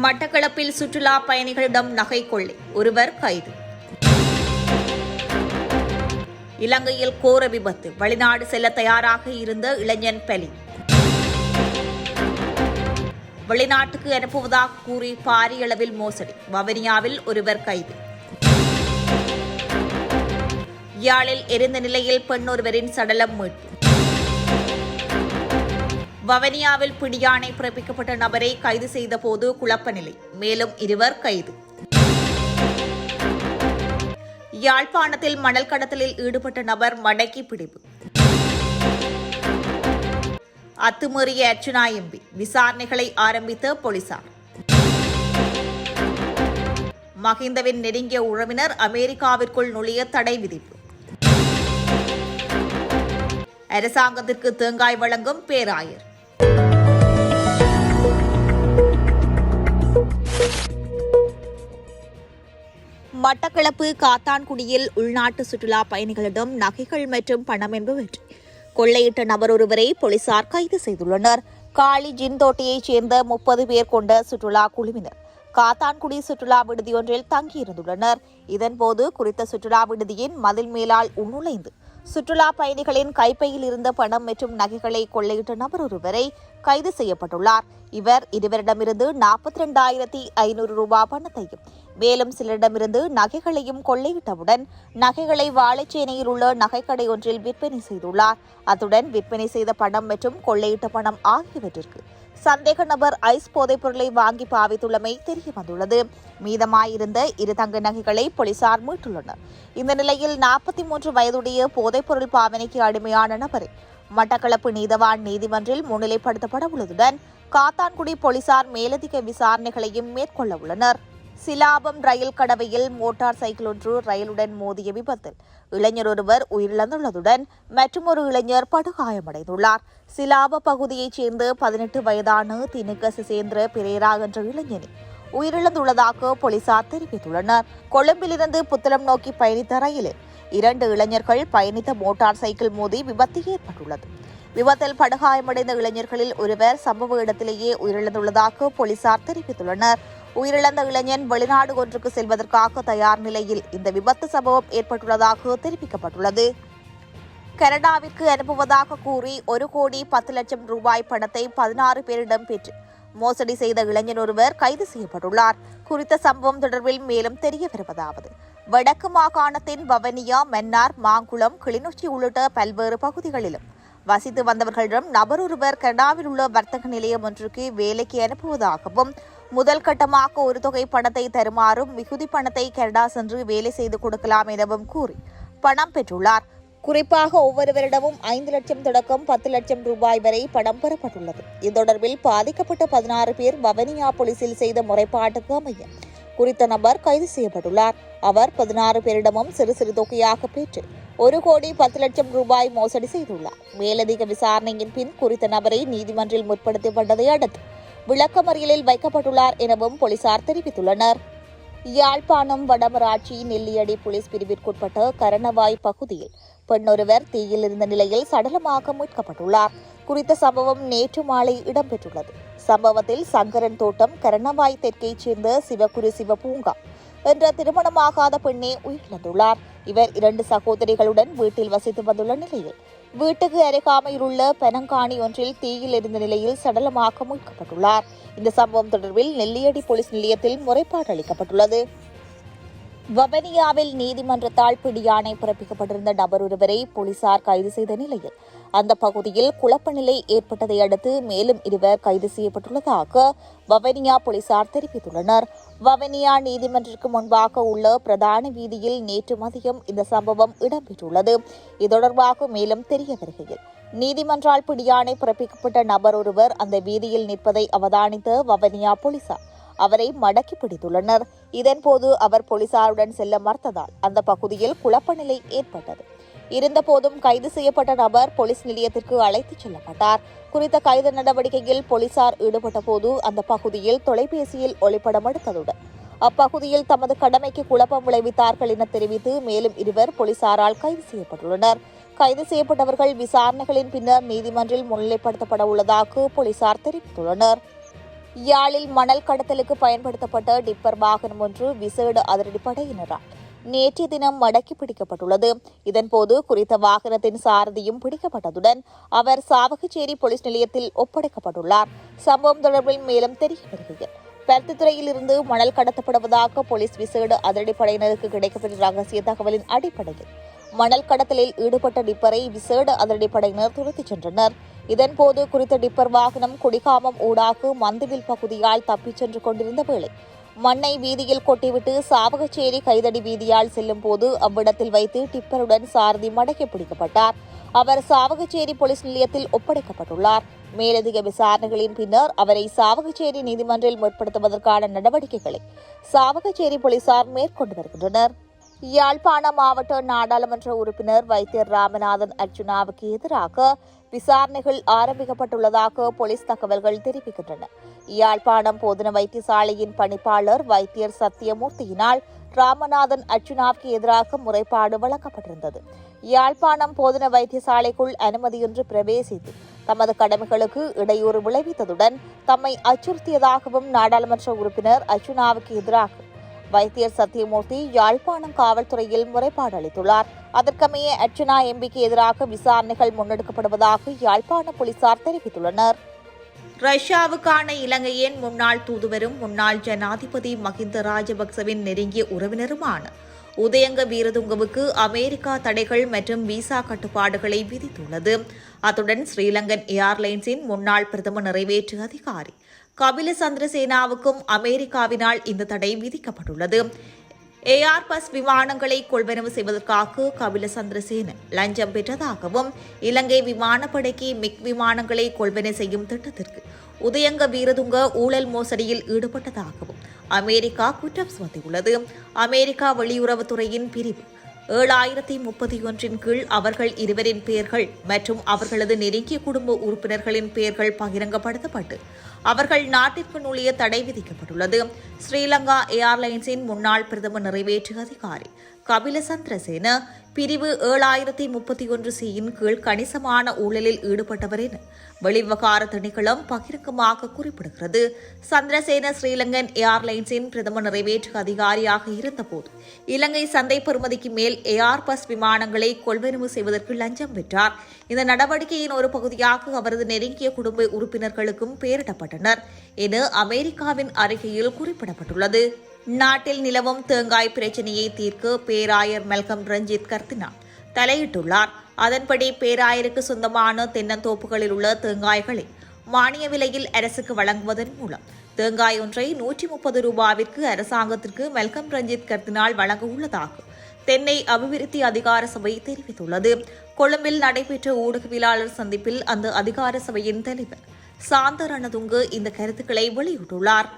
மட்டக்களப்பில் சுற்றுலா பயணிகளிடம் நகை கொள்ளை. ஒருவர் கைது. இலங்கையில் கோர விபத்து. வெளிநாடு செல்ல தயாராக இருந்த இளைஞன் பலி. வெளிநாட்டுக்கு அனுப்புவதாக கூறி பாரிய அளவில் மோசடி. வவனியாவில் ஒருவர் கைது. யாழில் எரிந்த நிலையில் பெண் ஒருவரின் சடலம் மீட்பு. வவனியாவில் பிடியாணை பிறப்பிக்கப்பட்ட நபரை கைது செய்த போது குழப்ப நிலை. மேலும் இருவர் கைது. யாழ்ப்பாணத்தில் மணல் கடத்தலில் ஈடுபட்ட நபர் மடக்கி பிடிப்பு. அத்துமீறிய அர்ச்சனா எம்பி விசாரணைகளை ஆரம்பித்த போலீசார். மஹிந்தவின் நெருங்கிய உறவினர் அமெரிக்காவிற்குள் நுழைய தடை விதிப்பு. அரசாங்கத்திற்கு தேங்காய் வழங்கும் பேராயர். மட்டக்களப்பு காத்தான்குடியில் உள்நாட்டு சுற்றுலா பயணிகளிடம் நகைகள் மற்றும் பணம் என்பவற்றை. கொள்ளையிட்ட நபர் ஒருவரை போலீசார் கைது செய்துள்ளனர். காளி ஜின்தோட்டையைச் சேர்ந்த முப்பது பேர் கொண்ட சுற்றுலா குழுவினர் காத்தான்குடி சுற்றுலா விடுதியொன்றில் தங்கியிருந்துள்ளனர். இதன்போது குறித்த சுற்றுலா விடுதியின் மதில் மேலால் உள்நுழைந்து சுற்றுலா பயணிகளின் கைப்பையில் இருந்த பணம் மற்றும் நகைகளை கொள்ளையிட்ட நபர் ஒருவரை கைது செய்யப்பட்டுள்ளார். இவர் இருவரிடமிருந்து நாற்பத்தி ரெண்டாயிரத்தி ஐநூறு ரூபாய் பணத்தையும் மேலும் சிலரிடமிருந்து நகைகளையும் கொள்ளையிட்டவுடன் நகைகளை வாழைச்சேனையில் உள்ள நகைக்கடை ஒன்றில் விற்பனை செய்துள்ளார். அத்துடன் விற்பனை செய்த பணம் மற்றும் கொள்ளையிட்ட பணம் ஆகியவற்றிற்கு சந்தேக நபர் ஐஸ் போதைப் பொருளை வாங்கி பாவித்துள்ளமை தெரிய வந்துள்ளது மீதமாயிருந்த இரு தங்க நகைகளை போலீசார் மீட்டுள்ளனர். இந்த நிலையில் நாற்பத்தி மூன்று வயதுடைய போதைப்பொருள் பாவனைக்கு அடிமையான நபரை மட்டக்களப்பு நீதவான் நீதிமன்றில் முன்னிலைப்படுத்தப்பட உள்ளதுடன் காத்தான்குடி போலீசார் மேலதிக விசாரணைகளையும் மேற்கொள்ள உள்ளனர். சிலாபம் ரயில் கடவையில் மோட்டார் சைக்கிள் ஒன்று ரயிலுடன் மோதிய விபத்தில். இளைஞர் ஒருவர் உயிரிழந்துள்ளதுடன் மற்றொரு இளைஞர் படுகாயமடைந்துள்ளார். சிலாப பகுதியைச் சேர்ந்த பதினெட்டு வயதான தினுக்க சிசேந்திர பிரேரா என்ற இளைஞனை உயிரிழந்துள்ளதாக போலீசார் தெரிவித்துள்ளனர். கொழும்பிலிருந்து புத்தளம் நோக்கி பயணித்த ரயிலில் இரண்டு இளைஞர்கள் பயணித்த மோட்டார் சைக்கிள் மோதி விபத்து ஏற்பட்டுள்ளது. விபத்தில் படுகாயமடைந்த இளைஞர்களில் ஒருவர் சம்பவ இடத்திலேயே உயிரிழந்துள்ளதாக போலீசார் தெரிவித்துள்ளனர். உயிரிழந்த இளைஞன் வெளிநாடு ஒன்றுக்கு செல்வதற்காக தயார் நிலையில் இந்த விபத்து சம்பவம் ஏற்பட்டுள்ளதாக தெரிவிக்கப்பட்டுள்ளது. கனடாவிற்கு அனுப்புவதாக கூறி ஒரு கோடி பத்து லட்சம் ரூபாய் பணத்தை பதினாறு பேரிடம் பெற்று மோசடி செய்த இளைஞன் ஒருவர் கைது செய்யப்பட்டுள்ளார். குறித்த சம்பவம் தொடர்பில் மேலும் தெரிய வருவதாவது வடக்கு மாகாணத்தின் வவனியா மன்னார் மாங்குளம் கிளிநொச்சி உள்ளிட்ட பல்வேறு பகுதிகளிலும் வசித்து வந்தவர்களிடம் நபர் ஒருவர் கனடாவில் உள்ள வர்த்தக நிலையம் ஒன்றுக்கு வேலைக்கு அனுப்புவதாகவும் முதல் கட்டமாக ஒரு தொகை பணத்தை தருமாறும் மிகுதி பணத்தை கனடா சென்று வேலை செய்து கொடுக்கலாம் எனவும் கூறி பணம் பெற்றுள்ளார். குறிப்பாக ஒவ்வொருவரிடமும் ஐந்து லட்சம் தொடக்கம் பத்து லட்சம் ரூபாய் வரை பணம் பெறப்பட்டுள்ளது. இது தொடர்பில் பாதிக்கப்பட்ட பதினாறு பேர் வவனியா போலீசில் செய்த முறைப்பாட்டுக்கு அமைய குறித்த நபர் கைது செய்யப்பட்டுள்ளார். அவர் பதினாறு பேரிடமும் சிறு சிறு தொகையாக பெற்று ஒரு கோடி பத்து லட்சம் ரூபாய் மோசடி செய்துள்ளார். மேலதிக விசாரணையின் பின் குறித்த நபரை நீதிமன்றில் முற்படுத்தப்பட்டதை அடுத்து விளக்கமறியலில் வைக்கப்பட்டுள்ளார் எனவும் போலீசார் தெரிவித்துள்ளனர். யாழ்ப்பாணம் வடமராட்சி நெல்லியடி போலீஸ் பிரிவிற்குட்பட்ட கரணவாய் பகுதியில் பெண்ணொருவர் தீயில் இருந்த நிலையில் சடலமாக மீட்கப்பட்டுள்ளார். குறித்த சம்பவம் நேற்று மாலை இடம்பெற்றுள்ளது. சம்பவத்தில் சங்கரன் தோட்டம் கரணவாய் தெற்கைச் சேர்ந்த சிவகுரு சிவபூங்கா என்ற திருமணமாகாத பெண்ணே உயிரிழந்துள்ளார். இவர் இரண்டு சகோதரிகளுடன் வீட்டில் வசித்து வந்துள்ள நிலையில் வீட்டுக்கு அருகாமையில் உள்ள பெனங்காணி ஒன்றில் தீயில் இருந்த நிலையில் சடலமாக மீட்கப்பட்டுள்ளார். இந்த சம்பவம் தொடர்பில் நெல்லியடி போலீஸ் நிலையத்தில் முறைப்பாடு அளிக்கப்பட்டுள்ளது. வவனியாவில் நீதிமன்றத்தால் பிடியாணை பிறப்பிக்கப்பட்டிருந்த நபர் ஒருவரை போலீசார் கைது செய்த நிலையில் அந்த பகுதியில் குழப்ப நிலை ஏற்பட்டதை அடுத்து மேலும் இருவர் கைது செய்யப்பட்டுள்ளதாக வவனியா போலீசார் தெரிவித்துள்ளனர். வவனியா நீதிமன்றத்திற்கு முன்பாக உள்ள பிரதான வீதியில் நேற்று மதியம் இந்த சம்பவம் இடம்பெற்றுள்ளது. இது தொடர்பாக மேலும் தெரிய வருகையில் நீதிமன்றால் பிடியாணை பிறப்பிக்கப்பட்ட நபர் ஒருவர் அந்த வீதியில் நிற்பதை அவதானித்த வவனியா போலீசார் அவரை மடக்கி பிடித்துள்ளனர். இதன்போது அவர் போலீசாருடன் செல்ல மறுத்ததால் அந்த பகுதியில் குழப்ப நிலை ஏற்பட்டது. இருந்தபோதும் கைது செய்யப்பட்ட நபர் போலீஸ் நிலையத்திற்கு அழைத்துச் செல்லப்பட்டார். குறித்த கைது நடவடிக்கையில் போலீசார் ஈடுபட்ட போது அந்த பகுதியில் தொலைபேசியில் ஒளிப்படம் எடுத்ததுடன் அப்பகுதியில் தமது கடமைக்கு குழப்பம் விளைவித்தார்கள் என தெரிவித்து மேலும் இருவர் போலீசாரால் கைது செய்யப்பட்டுள்ளனர். கைது செய்யப்பட்டவர்கள் விசாரணைகளின் பின்னர் நீதிமன்றில் முன்னிலைப்படுத்தப்பட உள்ளதாக போலீசார் தெரிவித்துள்ளனர். யாழில் மணல் கடத்தலுக்கு பயன்படுத்தப்பட்ட டிப்பர் வாகனம் ஒன்று விசேட அதிரடிப்படையினரால் நேற்றைய தினம் மடக்கி பிடிக்கப்பட்டுள்ளது. இதன்போது குறித்த வாகனத்தின் சாரதியும் பிடிக்கப்பட்டதுடன் அவர் சாவகச்சேரி போலீஸ் நிலையத்தில் ஒப்படைக்கப்பட்டுள்ளார். சம்பவம் தொடர்பில் மேலும் தெரிய வருகிறது. பருத்தித்துறையில் இருந்து மணல் கடத்தப்படுவதாக போலீஸ் விசேட அதிரடிப்படையினருக்கு கிடைக்கப்பெற்ற ரகசிய தகவலின் அடிப்படையில் மணல் கடத்தலில் ஈடுபட்ட டிப்பரை விசேட அதிரடிப்படையினர் துரத்திச் சென்றனர். இதன்போது குறித்த டிப்பர் வாகனம் குடிகாமம் ஊடாக மந்துவில் பகுதியால் தப்பிச் சென்று கொண்டிருந்த வேளை மண்ணை வீதியில் கொட்டிவிட்டு சாவகச்சேரி கைதடி வீதியால் செல்லும் போது அவ்விடத்தில் வைத்து டிப்பருடன் சாரதி மடக்கி பிடிக்கப்பட்டார். அவர் சாவகச்சேரி போலீஸ் நிலையத்தில் ஒப்படைக்கப்பட்டுள்ளார். மேலதிக விசாரணைகளின் பின்னர் அவரை சாவகச்சேரி நீதிமன்றில் முற்படுத்துவதற்கான நடவடிக்கைகளை சாவகச்சேரி போலீசார் மேற்கொண்டு வருகின்றனர். யாழ்ப்பாண மாவட்ட நாடாளுமன்ற உறுப்பினர் வைத்தியர் ராமநாதன் அர்ஜுனாவுக்கு எதிராக விசாரணைகள் ஆரம்பிக்கப்பட்டுள்ளதாக போலீஸ் தகவல்கள் தெரிவிக்கின்றன. யாழ்ப்பாணம் போதன வைத்தியசாலையின் பணிப்பாளர் வைத்தியர் சத்தியமூர்த்தியினால் ராமநாதன் அர்ஜுனாவுக்கு எதிராக முறைப்பாடு வழங்கப்பட்டிருந்தது. யாழ்ப்பாணம் போதன வைத்தியசாலைக்குள் அனுமதியின்றி பிரவேசித்து தமது கடமைகளுக்கு இடையூறு விளைவித்ததுடன் தம்மை அச்சுறுத்தியதாகவும் நாடாளுமன்ற உறுப்பினர் அர்ஜுனாவுக்கு எதிராக வைத்தியர் சத்தியமூர்த்தி யாழ்ப்பாணம் காவல்துறையில் முறைப்பாடு அளித்துள்ளார். அதற்கமைய அர்ச்சனா எம்பிக்கு எதிராக விசாரணைகள் முன்னெடுக்கப்படுவதாக யாழ்ப்பாண போலீசார் தெரிவித்துள்ளனர். ரஷ்யாவுக்கான இலங்கையின் முன்னாள் தூதுவரும் முன்னாள் ஜனாதிபதி மஹிந்த ராஜபக்சவின் நெருங்கிய உறவினருமான உதயங்க வீரதுங்கவுக்கு அமெரிக்கா தடைகள் மற்றும் விசா கட்டுப்பாடுகளை விதித்துள்ளது. அத்துடன் ஸ்ரீலங்கன் ஏர்லைன்ஸின் முன்னாள் பிரதம நிறைவேற்று அதிகாரி கபில சந்திரசேனாவுக்கும் அமெரிக்காவினால் இந்த தடை விதிக்கப்பட்டுள்ளது. ஏஆர் பஸ் விமானங்களை கொள்வனவு செய்வதற்காக கபில சந்திரசேன லஞ்சம் பெற்றதாகவும் இலங்கை விமானப்படைக்கு மிக் விமானங்களை கொள்வனை செய்யும் திட்டத்திற்கு உதயங்க வீரதுங்க ஊழல் மோசடியில் ஈடுபட்டதாகவும் அமெரிக்கா குற்றம் சுமத்தியுள்ளது. அமெரிக்கா வெளியுறவுத்துறையின் பிரிவு. ஏழாயிரத்தி முப்பத்தி ஒன்றின் கீழ் அவர்கள் இருவரின் பெயர்கள் மற்றும் அவர்களது நெருங்கிய குடும்ப உறுப்பினர்களின் பெயர்கள் பகிரங்கப்படுத்தப்பட்டு அவர்கள் நாட்டிற்கு நுழைய தடை விதிக்கப்பட்டுள்ளது. ஸ்ரீலங்கா ஏர்லைன்ஸின் முன்னாள் பிரதம நிறைவேற்று அதிகாரி கபில சந்திரசேன பிரிவு ஏழாயிரத்தி முப்பத்தி ஒன்று சியின் கீழ் கணிசமான ஊழலில் ஈடுபட்டவர் என வெளிவிவகார திணைக்களம் பகிரங்கமாக குறிப்பிடுகிறது. சந்திரசேன ஸ்ரீலங்கன் ஏர்லைன்ஸின் பிரதம நிறைவேற்று அதிகாரியாக இருந்தபோது இலங்கை சந்தை பெறுமதிக்கு மேல் ஏஆர் பஸ் விமானங்களை கொள்வனவு செய்வதற்கு லஞ்சம் பெற்றார். இந்த நடவடிக்கையின் ஒரு பகுதியாக அவரது நெருங்கிய குடும்ப உறுப்பினர்களுக்கும் பெயரிடப்பட்டனர் என அமெரிக்காவின் அறிக்கையில் குறிப்பிடப்பட்டுள்ளது. நாட்டில் நிலவும் தேங்காய் பிரச்சினையை தீர்க்க பேராயர் மெல்கம் ரஞ்சித் கர்த்தினார் தலையிட்டுள்ளார். அதன்படி பேராயருக்கு சொந்தமான தென்னந்தோப்புகளில் உள்ள தேங்காய்களை மானிய விலையில் அரசுக்கு வழங்குவதன் மூலம் தேங்காய் ஒன்றை நூற்றி முப்பது ரூபாவிற்கு அரசாங்கத்திற்கு மெல்கம் ரஞ்சித் கர்த்தினால் வழங்க உள்ளதாக தென்னை அபிவிருத்தி அதிகார சபை தெரிவித்துள்ளது. கொழும்பில் நடைபெற்ற ஊடகவியலாளர் சந்திப்பில் அந்த அதிகார சபையின் தலைவர் சாந்தரணதுங்கு இந்த கருத்துக்களை வெளியிட்டுள்ளார்.